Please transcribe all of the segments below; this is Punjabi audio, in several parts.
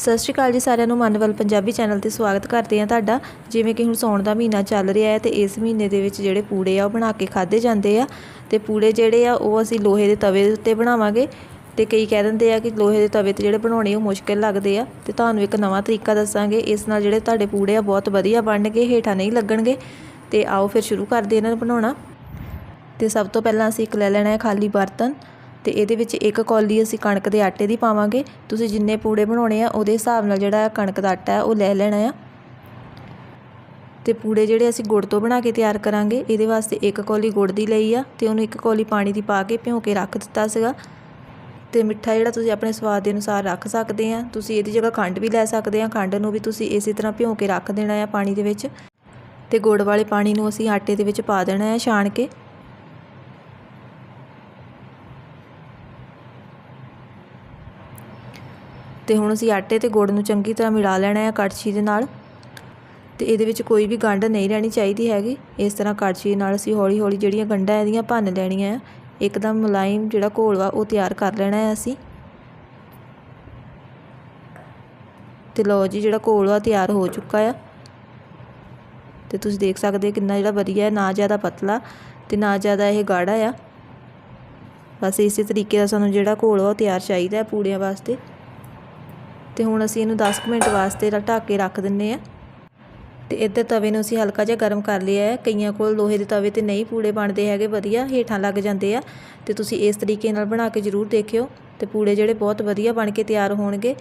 ਸਤਿ ਸ਼੍ਰੀ ਅਕਾਲ ਜੀ ਸਾਰਿਆਂ ਨੂੰ ਮਨਵਲ ਪੰਜਾਬੀ ਚੈਨਲ ਤੇ ਸਵਾਗਤ ਕਰਦੇ ਹਾਂ ਤੁਹਾਡਾ। ਜਿਵੇਂ ਕਿ ਹੁਣ ਸੌਣ ਦਾ ਮਹੀਨਾ ਚੱਲ ਰਿਹਾ ਹੈ ਤੇ ਇਸ ਮਹੀਨੇ ਦੇ ਵਿੱਚ ਜਿਹੜੇ ਪੂੜੇ ਆ ਉਹ ਬਣਾ ਕੇ ਖਾਦੇ ਜਾਂਦੇ ਆ। ਤੇ ਪੂੜੇ ਜਿਹੜੇ ਆ ਉਹ ਅਸੀਂ ਲੋਹੇ ਦੇ ਤਵੇ ਦੇ ਉੱਤੇ ਬਣਾਵਾਂਗੇ। ਤੇ ਕਈ ਕਹਿ ਦਿੰਦੇ ਆ ਕਿ ਲੋਹੇ ਦੇ ਤਵੇ ਤੇ ਜਿਹੜੇ ਬਣਾਉਣੇ ਉਹ ਮੁਸ਼ਕਿਲ ਲੱਗਦੇ ਆ। ਤੇ ਤੁਹਾਨੂੰ ਇੱਕ ਨਵਾਂ ਤਰੀਕਾ ਦੱਸਾਂਗੇ। ਇਸ ਨਾਲ ਜਿਹੜੇ ਤੁਹਾਡੇ ਪੂੜੇ ਆ ਬਹੁਤ ਵਧੀਆ ਬਣਨਗੇ, ਹੇਠਾਂ ਨਹੀਂ ਲੱਗਣਗੇ। ਤੇ ਆਓ ਫਿਰ ਸ਼ੁਰੂ ਕਰਦੇ ਇਹਨਾਂ ਨੂੰ ਬਣਾਉਣਾ। ਤੇ ਸਭ ਤੋਂ ਪਹਿਲਾਂ ਅਸੀਂ ਇੱਕ ਲੈ ਲੈਣਾ ਹੈ ਖਾਲੀ ਬਰਤਨ। ਤੇ ਇਹਦੇ ਵਿੱਚ ਇੱਕ ਕੌਲੀ ਅਸੀਂ ਕਣਕ ਦੇ ਆਟੇ ਦੀ ਪਾਵਾਂਗੇ। ਤੁਸੀਂ ਜਿੰਨੇ ਪੂੜੇ ਬਣਾਉਣੇ ਆ, ਉਹਦੇ ਹਿਸਾਬ ਨਾਲ ਜਿਹੜਾ ਕਣਕ ਦਾ ਆਟਾ ਹੈ, ਉਹ ਲੈ ਲੈਣਾ ਆ। ਤੇ ਪੂੜੇ ਜਿਹੜੇ ਅਸੀਂ ਗੁੜ ਤੋਂ ਬਣਾ ਕੇ ਤਿਆਰ ਕਰਾਂਗੇ, ਇਹਦੇ ਵਾਸਤੇ ਇੱਕ ਕੌਲੀ ਗੁੜ ਦੀ ਲਈ ਆ ਤੇ ਉਹਨੂੰ ਇੱਕ ਕੌਲੀ ਪਾਣੀ ਦੀ ਪਾ ਕੇ ਭਿਉਂ ਕੇ ਰੱਖ ਦਿੱਤਾ ਸੀਗਾ। ਤੇ ਮਿੱਠਾ ਜਿਹੜਾ ਤੁਸੀਂ ਆਪਣੇ ਸਵਾਦ ਦੇ ਅਨੁਸਾਰ ਰੱਖ ਸਕਦੇ ਆ, ਤੁਸੀਂ ਇਹਦੀ ਜਗ੍ਹਾ ਖੰਡ ਵੀ ਲੈ ਸਕਦੇ ਆ, ਖੰਡ ਨੂੰ ਵੀ ਤੁਸੀਂ ਇਸੇ ਤਰ੍ਹਾਂ ਭਿਉਂ ਕੇ ਰੱਖ ਦੇਣਾ ਆ ਪਾਣੀ ਦੇ ਵਿੱਚ। ਤੇ ਗੁੜ ਵਾਲੇ ਪਾਣੀ ਨੂੰ ਅਸੀਂ ਆਟੇ ਦੇ ਵਿੱਚ ਪਾ ਦੇਣਾ ਆ ਛਾਣ ਕੇ। ਤੇ ਹੁਣ ਅਸੀਂ ਆਟੇ ਤੇ ਗੁੜ ਨੂੰ ਚੰਗੀ ਤਰ੍ਹਾਂ ਮਿਲਾ ਲੈਣਾ ਹੈ ਕੜਛੀ ਦੇ ਨਾਲ। ਤੇ ਇਹਦੇ ਵਿੱਚ ਕੋਈ ਵੀ ਗੰਢ ਨਹੀਂ ਰਹਿਣੀ ਚਾਹੀਦੀ ਹੈਗੀ। ਇਸ ਤਰ੍ਹਾਂ ਕੜਛੀ ਨਾਲ ਅਸੀਂ ਹੌਲੀ ਹੌਲੀ ਜਿਹੜੀਆਂ ਗੰਢਾਂ ਇਹਦੀਆਂ ਭੰਨ ਲੈਣੀਆਂ ਆ ਇੱਕਦਮ ਮੁਲਾਇਮ ਜਿਹੜਾ ਘੋਲ ਵਾ ਉਹ ਤਿਆਰ ਕਰ ਲੈਣਾ ਹੈ ਅਸੀਂ। ਤੇ ਲਓ ਜੀ ਜਿਹੜਾ ਘੋਲ ਆ ਤਿਆਰ ਹੋ ਚੁੱਕਾ ਆ। ਤੇ ਤੁਸੀਂ ਦੇਖ ਸਕਦੇ ਕਿੰਨਾ ਜਿਹੜਾ ਵਧੀਆ ਹੈ, ਨਾ ਜ਼ਿਆਦਾ ਪਤਲਾ ਤੇ ਨਾ ਜ਼ਿਆਦਾ ਇਹ ਗਾੜਾ ਆ। ਬਸ ਇਸੇ ਤਰੀਕੇ ਦਾ ਸਾਨੂੰ ਜਿਹੜਾ ਘੋਲ ਆ ਉਹ ਤਿਆਰ ਚਾਹੀਦਾ ਹੈ ਪੂੜੀਆਂ ਵਾਸਤੇ। ਤੇ ਹੁਣ ਅਸੀਂ ਇਹਨੂੰ 10 ਮਿੰਟ ਵਾਸਤੇ ਢੱਕ ਕੇ ਰੱਖ ਦਿੰਨੇ ਆ। ਤੇ ਇੱਧਰ ਤਵੇ ਨੂੰ ਅਸੀਂ ਹਲਕਾ ਜਿਹਾ ਗਰਮ ਕਰ ਲਿਆ ਹੈ। ਕਈਆਂ ਕੋਲ ਲੋਹੇ ਦੇ ਤਵੇ ਤੇ ਨਹੀਂ ਪੂੜੇ ਬਣਦੇ ਹੈਗੇ, ਵਧੀਆ ਹੇਠਾਂ ਲੱਗ ਜਾਂਦੇ ਆ। ਤੇ ਤੁਸੀਂ ਇਸ ਤਰੀਕੇ ਨਾਲ ਬਣਾ ਕੇ ਜ਼ਰੂਰ ਦੇਖਿਓ। ਤੇ ਪੂੜੇ ਜਿਹੜੇ ਬਹੁਤ ਵਧੀਆ ਬਣ ਕੇ ਤਿਆਰ ਹੋਣਗੇ।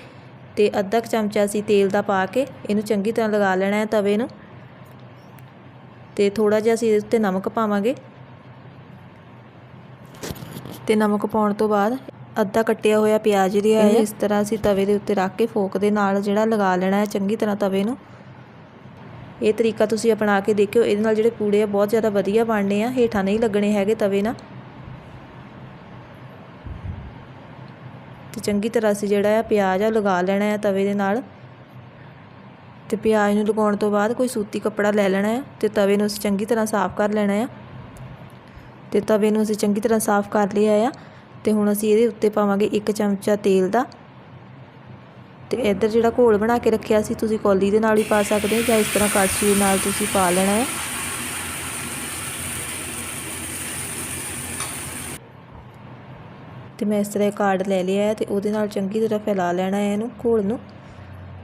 ਤੇ ਅੱਧਾ ਚਮਚਾ ਅਸੀਂ ਤੇਲ ਦਾ ਪਾ ਕੇ ਇਹਨੂੰ ਚੰਗੀ ਤਰ੍ਹਾਂ ਲਗਾ ਲੈਣਾ ਹੈ ਤਵੇ ਨੂੰ। ਤੇ ਥੋੜਾ ਜਿਹਾ ਅਸੀਂ ਇਸ ਉੱਤੇ ਨਮਕ ਪਾਵਾਂਗੇ। ਤੇ ਨਮਕ ਪਾਉਣ ਤੋਂ ਬਾਅਦ ਅੱਧਾ ਕੱਟਿਆ ਹੋਇਆ ਪਿਆਜ਼ ਲਿਆ ਹੈ ਇਸ ਤਰ੍ਹਾਂ ਅਸੀਂ ਤਵੇ ਦੇ ਉੱਤੇ ਰੱਖ ਕੇ ਫੋਕ ਦੇ ਨਾਲ ਜਿਹੜਾ ਲਗਾ ਲੈਣਾ ਹੈ ਚੰਗੀ ਤਰ੍ਹਾਂ ਤਵੇ ਨੂੰ। ਇਹ ਤਰੀਕਾ ਤੁਸੀਂ ਅਪਣਾ ਕੇ ਦੇਖਿਓ ਇਹਦੇ ਨਾਲ ਜਿਹੜੇ ਪੂੜੇ ਆ ਬਹੁਤ ਜ਼ਿਆਦਾ ਵਧੀਆ ਬਣਨੇ ਆ ਹੇਠਾਂ ਨਹੀਂ ਲੱਗਣੇ ਹੈਗੇ ਤਵੇ ਨਾਲ ਤੇ ਚੰਗੀ ਤਰ੍ਹਾਂ ਅਸੀਂ ਜਿਹੜਾ ਆ ਪਿਆਜ਼ ਆ ਲਗਾ ਲੈਣਾ ਹੈ ਤਵੇ ਦੇ ਨਾਲ। ਤੇ ਪਿਆਜ਼ ਨੂੰ ਲਗਾਉਣ ਤੋਂ ਬਾਅਦ ਕੋਈ ਸੂਤੀ ਕੱਪੜਾ ਲੈ ਲੈਣਾ ਹੈ ਤੇ ਤਵੇ ਨੂੰ ਅਸੀਂ ਚੰਗੀ ਤਰ੍ਹਾਂ ਸਾਫ਼ ਕਰ ਲੈਣਾ ਹੈ ਤੇ ਤਵੇ ਨੂੰ ਅਸੀਂ ਚੰਗੀ ਤਰ੍ਹਾਂ ਸਾਫ਼ ਕਰ ਲਿਆ ਆ। ਤੇ ਹੁਣ ਅਸੀਂ ਇਹਦੇ ਉੱਤੇ ਪਾਵਾਂਗੇ ਇੱਕ ਚਮਚਾ ਤੇਲ ਦਾ। ਤੇ ਇੱਧਰ ਜਿਹੜਾ ਘੋਲ ਬਣਾ ਕੇ ਰੱਖਿਆ ਸੀ, ਤੁਸੀਂ ਕੌਲੀ ਦੇ ਨਾਲ ਵੀ ਪਾ ਸਕਦੇ ਹੋ ਜਾਂ ਇਸ ਤਰ੍ਹਾਂ ਕੜਛੀ ਦੇ ਨਾਲ ਤੁਸੀਂ ਪਾ ਲੈਣਾ ਹੈ। ਤੇ ਮੈਂ ਇਸ ਤਰ੍ਹਾਂ ਕਾਰਡ ਲੈ ਲਿਆ ਹੈ ਤੇ ਉਹਦੇ ਨਾਲ ਚੰਗੀ ਤਰ੍ਹਾਂ ਫੈਲਾ ਲੈਣਾ ਹੈ ਇਹਨੂੰ ਘੋਲ ਨੂੰ।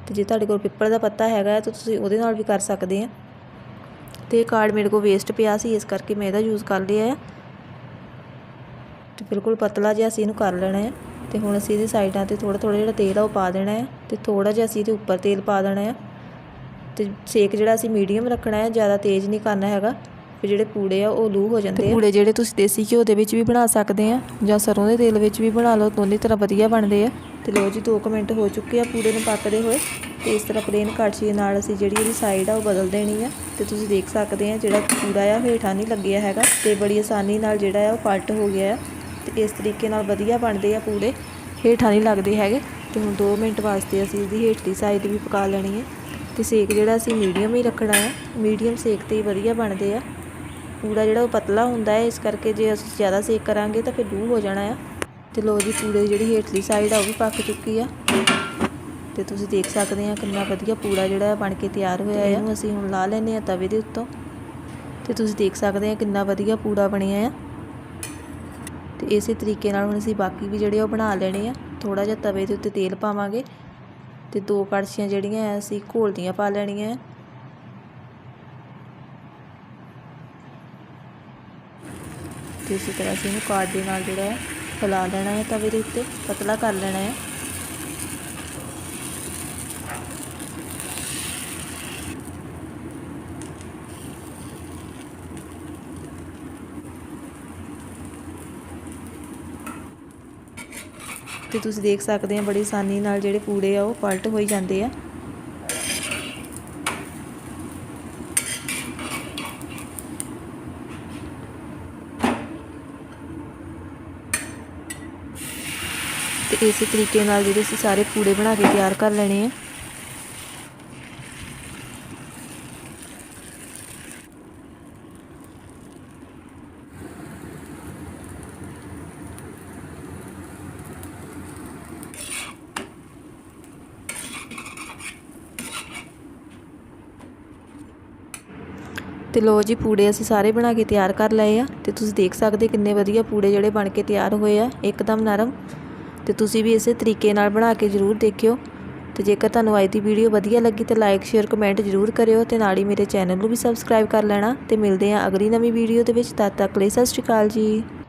ਤੇ ਜੇ ਤੁਹਾਡੇ ਕੋਲ ਪਿੱਪਲ ਦਾ ਪੱਤਾ ਹੈਗਾ ਤਾਂ ਤੁਸੀਂ ਉਹਦੇ ਨਾਲ ਵੀ ਕਰ ਸਕਦੇ ਆ। ਤੇ ਇਹ ਕਾਰਡ ਮੇਰੇ ਕੋਲ ਵੇਸਟ ਪਿਆ ਸੀ, ਇਸ ਕਰਕੇ ਮੈਂ ਇਹਦਾ ਯੂਜ਼ ਕਰ ਲਿਆ ਹੈ। ਤੇ ਬਿਲਕੁਲ ਪਤਲਾ ਜਿਹਾ ਅਸੀਂ ਇਹਨੂੰ ਕਰ ਲੈਣਾ ਹੈ ਤੇ ਹੁਣ ਅਸੀਂ ਇਹਦੀ ਸਾਈਡਾਂ ਤੇ ਥੋੜਾ ਥੋੜਾ ਜਿਹੜਾ ਤੇਲ ਆ ਉਹ ਪਾ ਦੇਣਾ ਹੈ ਤੇ ਥੋੜਾ ਜਿਹਾ ਅਸੀਂ ਇਹਦੇ ਉੱਪਰ ਤੇਲ ਪਾ ਦੇਣਾ ਹੈ ਤੇ ਸੇਕ ਜਿਹੜਾ ਅਸੀਂ ਮੀਡੀਅਮ ਰੱਖਣਾ ਹੈ ਜ਼ਿਆਦਾ ਤੇਜ਼ ਨਹੀਂ ਕਰਨਾ ਹੈਗਾ ਫਿਰ ਜਿਹੜੇ ਪੂੜੇ ਆ ਉਹ ਲੂ ਹੋ ਜਾਂਦੇ ਆ। ਪੂੜੇ ਜਿਹੜੇ ਤੁਸੀਂ ਦੇਸੀ ਘਿਓ ਦੇ ਵਿੱਚ ਵੀ ਬਣਾ ਸਕਦੇ ਆ ਜਾਂ ਸਰੋਂ ਦੇ ਤੇਲ ਵਿੱਚ ਵੀ ਬਣਾ ਲਓ ਦੋਨੇ ਤਰ੍ਹਾਂ ਵਧੀਆ ਬਣਦੇ ਆ। ਤੇ ਲੋ ਜੀ 2 ਮਿੰਟ ਹੋ ਚੁੱਕੇ ਆ ਪੂੜੇ ਨੂੰ ਪੱਕਦੇ ਹੋਏ ਤੇ ਇਸ ਤਰ੍ਹਾਂ ਪਲੇਨ ਕੜਛੀ ਨਾਲ ਅਸੀਂ ਜਿਹੜੀ ਇਹਦੀ ਸਾਈਡ ਆ ਉਹ ਬਦਲ ਦੇਣੀ ਆ ਤੇ ਤੁਸੀਂ ਦੇਖ ਸਕਦੇ ਆ ਜਿਹੜਾ ਪੂੜਾ ਆ ਹੇਠਾਂ ਨਹੀਂ ਲੱਗਿਆ ਹੈਗਾ ਤੇ ਬੜੀ ਆਸਾਨੀ ਨਾਲ ਜਿਹੜਾ ਆ ਉਹ ਪਲਟ ਹੋ ਗਿਆ ਆ। ਤੇ ਇਸ ਤਰੀਕੇ ਨਾਲ ਵਧੀਆ ਬਣਦੇ ਆ ਪੂੜੇ ਹੇਠਾਂ ਨਹੀਂ ਲੱਗਦੇ ਹੈਗੇ। ਤੇ ਹੁਣ 2 ਮਿੰਟ ਵਾਸਤੇ ਅਸੀਂ ਇਹਦੀ ਹੇਠਲੀ ਸਾਈਡ ਵੀ ਪਕਾ ਲੈਣੀ ਹੈ। ਤੇ ਸੇਕ ਜਿਹੜਾ ਅਸੀਂ ਮੀਡੀਅਮ ਹੀ ਰੱਖਣਾ ਹੈ। ਮੀਡੀਅਮ ਸੇਕ ਤੇ ਹੀ ਵਧੀਆ ਬਣਦੇ ਆ। ਪੂੜਾ ਜਿਹੜਾ ਉਹ ਪਤਲਾ ਹੁੰਦਾ ਹੈ, ਇਸ ਕਰਕੇ ਜੇ ਅਸੀਂ ਜ਼ਿਆਦਾ ਸੇਕ ਕਰਾਂਗੇ ਤਾਂ ਫਿਰ ਲੂਹ ਹੋ ਜਾਣਾ ਆ। ਤੇ ਲੋ ਜੀ ਪੂੜੇ ਦੀ ਜਿਹੜੀ ਹੇਠਲੀ ਸਾਈਡ ਆ ਉਹ ਵੀ ਪੱਕ ਚੁੱਕੀ ਆ। ਤੇ ਤੁਸੀਂ ਦੇਖ ਸਕਦੇ ਆ ਕਿੰਨਾ ਵਧੀਆ ਪੂੜਾ ਜਿਹੜਾ ਬਣ ਕੇ ਤਿਆਰ ਹੋਇਆ ਹੈ ਇਹਨੂੰ ਅਸੀਂ ਹੁਣ ਲਾ ਲੈਨੇ ਆ ਤਵੇ ਦੇ ਉੱਤੋਂ। ਤੇ ਤੁਸੀਂ ਦੇਖ ਸਕਦੇ ਆ ਕਿੰਨਾ ਵਧੀਆ ਪੂੜਾ ਬਣਿਆ ਆ। ਤੇ ਇਸੇ ਤਰੀਕੇ ਨਾਲ ਹੁਣ ਅਸੀਂ ਬਾਕੀ ਵੀ ਜਿਹੜੇ ਉਹ ਬਣਾ ਲੈਣੇ ਆ। ਥੋੜਾ ਜਿਹਾ ਤਵੇ ਦੇ ਉੱਤੇ ਤੇਲ ਪਾਵਾਂਗੇ ਤੇ ਦੋ ਕੜਛੀਆਂ ਜਿਹੜੀਆਂ ਆ ਅਸੀਂ ਘੋਲ ਦੀਆਂ ਪਾ ਲੈਣੀਆਂ ਆ ਤੇ ਇਸੇ ਤਰ੍ਹਾਂ ਅਸੀਂ ਇਹਨੂੰ ਕਾਰਡ ਦੇ ਨਾਲ ਜਿਹੜਾ ਹੈ ਫੈਲਾ ਲੈਣਾ ਹੈ ਤਵੇ ਦੇ ਉੱਤੇ, ਪਤਲਾ ਕਰ ਲੈਣਾ ਹੈ ਤੇ ਤੁਸੀਂ ਦੇਖ ਸਕਦੇ ਆ ਬੜੀ ਆਸਾਨੀ ਨਾਲ ਜਿਹੜੇ ਪੂੜੇ ਆ ਉਹ ਪਲਟ ਹੋਈ ਜਾਂਦੇ ਆ। ਤੇ ਇਸੇ ਤਰੀਕੇ ਨਾਲ ਜਿਹੜੇ ਅਸੀਂ ਸਾਰੇ ਪੂੜੇ ਬਣਾ ਕੇ ਤਿਆਰ ਕਰ ਲੈਣੇ ਆ। ਤੇ ਲੋ ਜੀ ਪੂੜੇ ਅਸੀਂ ਸਾਰੇ ਬਣਾ ਕੇ ਤਿਆਰ ਕਰ ਲਏ ਆ ਤੇ ਤੁਸੀਂ ਦੇਖ ਸਕਦੇ ਕਿੰਨੇ ਵਧੀਆ ਪੂੜੇ ਜਿਹੜੇ ਬਣ ਕੇ ਤਿਆਰ ਹੋਏ ਆ, ਇੱਕਦਮ ਨਰਮ। ਤੇ ਤੁਸੀਂ ਵੀ ਇਸੇ ਤਰੀਕੇ ਨਾਲ ਬਣਾ ਕੇ ਜ਼ਰੂਰ ਦੇਖਿਓ। ਤੇ ਜੇਕਰ ਤੁਹਾਨੂੰ ਅੱਜ ਦੀ ਵੀਡੀਓ ਵਧੀਆ ਲੱਗੀ ਤਾਂ ਲਾਈਕ ਸ਼ੇਅਰ ਕਮੈਂਟ ਜ਼ਰੂਰ ਕਰਿਓ ਤੇ ਨਾਲ ਹੀ ਮੇਰੇ ਚੈਨਲ ਨੂੰ ਵੀ ਸਬਸਕ੍ਰਾਈਬ ਕਰ ਲੈਣਾ। ਤੇ ਮਿਲਦੇ ਆ ਅਗਲੀ ਨਵੀਂ ਵੀਡੀਓ ਦੇ ਵਿੱਚ, ਤਦ ਤੱਕ ਲਈ ਸਤਿ ਸ਼੍ਰੀ ਅਕਾਲ ਜੀ।